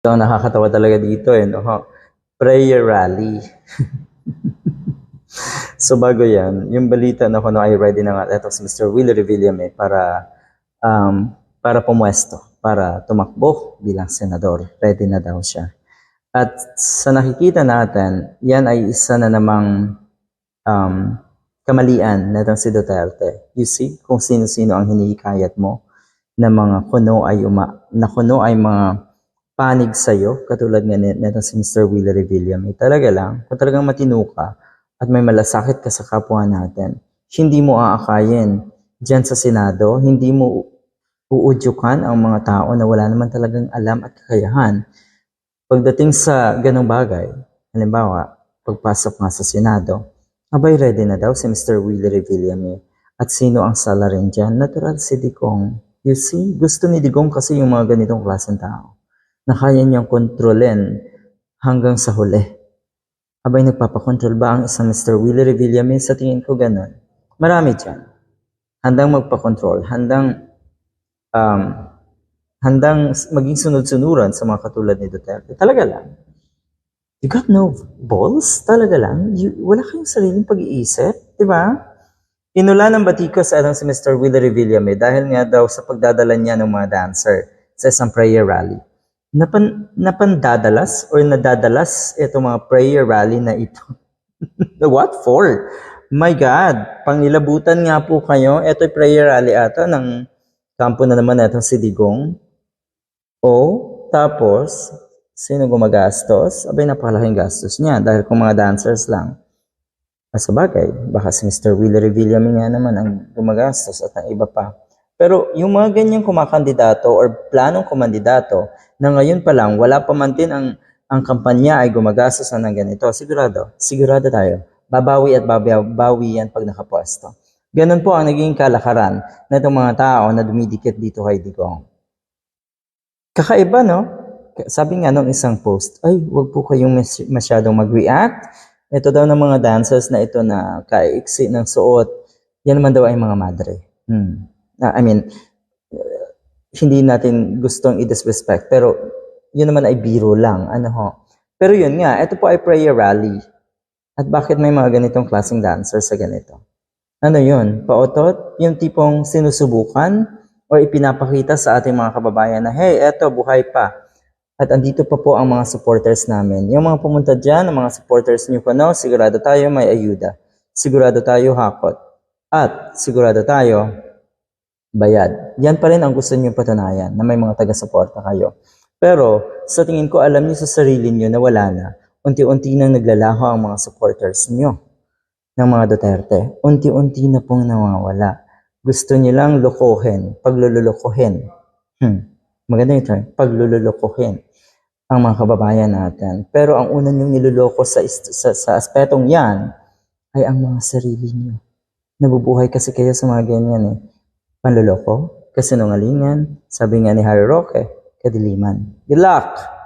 Ito nakakatawa talaga dito eh. No? Prayer rally. so bago yan, yung balita na kuno ay ready na nga ito si Mr. Willie Revillame para um, para pumuesto, para tumakbo bilang senador. Ready na daw siya. At sa nakikita natin, yan ay isa na namang um, kamalian na si Duterte. You see, kung sino-sino ang hinihikayat mo na mga kuno ay uma, na kuno ay mga panig sa'yo, katulad nga ni- nitong si Mr. Willie Revillame. Talaga lang, kung talagang matino ka at may malasakit ka sa kapwa natin, hindi mo aakayin dyan sa Senado, hindi mo uudyukan ang mga tao na wala naman talagang alam at kakayahan. Pagdating sa ganong bagay, halimbawa, pagpasok nga sa Senado, abay ready na daw si Mr. Willie Revillame. At sino ang salarin dyan? Natural si Digong. You see, gusto ni Digong kasi yung mga ganitong klaseng tao na kaya niyang kontrolin hanggang sa huli. Abay nagpapakontrol ba ang isang Mr. Willie Revillame? Sa tingin ko ganun. Marami dyan. Handang magpakontrol, handang um, handang maging sunod-sunuran sa mga katulad ni Duterte. Talaga lang. You got no balls? Talaga lang? You, wala kayong sariling pag-iisip? Di ba? Inula ng batikos alang si Mr. Willie Revillame dahil nga daw sa pagdadala niya ng mga dancer sa isang prayer rally. Napan, napandadalas or nadadalas itong mga prayer rally na ito. What for? My God, pangilabutan nga po kayo. Ito'y prayer rally ata ng kampo na naman itong si Digong. O, tapos, sino gumagastos? Abay, napakalaking gastos niya dahil kung mga dancers lang. Sa bagay, baka si Mr. Willie Revillame nga naman ang gumagastos at ang iba pa. Pero yung mga ganyang kumakandidato or planong kumandidato na ngayon pa lang wala pa man din ang, ang kampanya ay gumagastos na ng ganito, sigurado, sigurado tayo, babawi at babawi yan pag nakapwesto. Ganun po ang naging kalakaran na itong mga tao na dumidikit dito kay Digong. Kakaiba, no? Sabi nga nung isang post, ay, wag po kayong mas- masyadong mag-react. Ito daw ng mga dancers na ito na kaiksi ng suot, yan naman daw ay mga madre. Hmm. Ah, I mean, uh, hindi natin gustong i-disrespect, pero yun naman ay biro lang. Ano ho? Pero yun nga, ito po ay prayer rally. At bakit may mga ganitong klaseng dancers sa ganito? Ano yun? Paotot? Yung tipong sinusubukan o ipinapakita sa ating mga kababayan na, hey, eto, buhay pa. At andito pa po ang mga supporters namin. Yung mga pumunta dyan, ang mga supporters nyo ko, no, sigurado tayo may ayuda. Sigurado tayo hakot. At sigurado tayo bayad. Yan pa rin ang gusto nyo patunayan na may mga taga-suporta kayo. Pero sa tingin ko, alam niyo sa sarili niyo na wala na. Unti-unti nang naglalaho ang mga supporters niyo ng mga Duterte. Unti-unti na pong nawawala. Gusto niyo lang lokohin, paglululokohin. Hmm. Maganda yung term, paglululokohin ang mga kababayan natin. Pero ang una niyong niloloko sa, sa, sa aspetong yan ay ang mga sarili niyo. Nabubuhay kasi kayo sa mga ganyan eh. Panluloko, kasinungalingan, sabi nga ni Harry Roque, kadiliman. Good luck!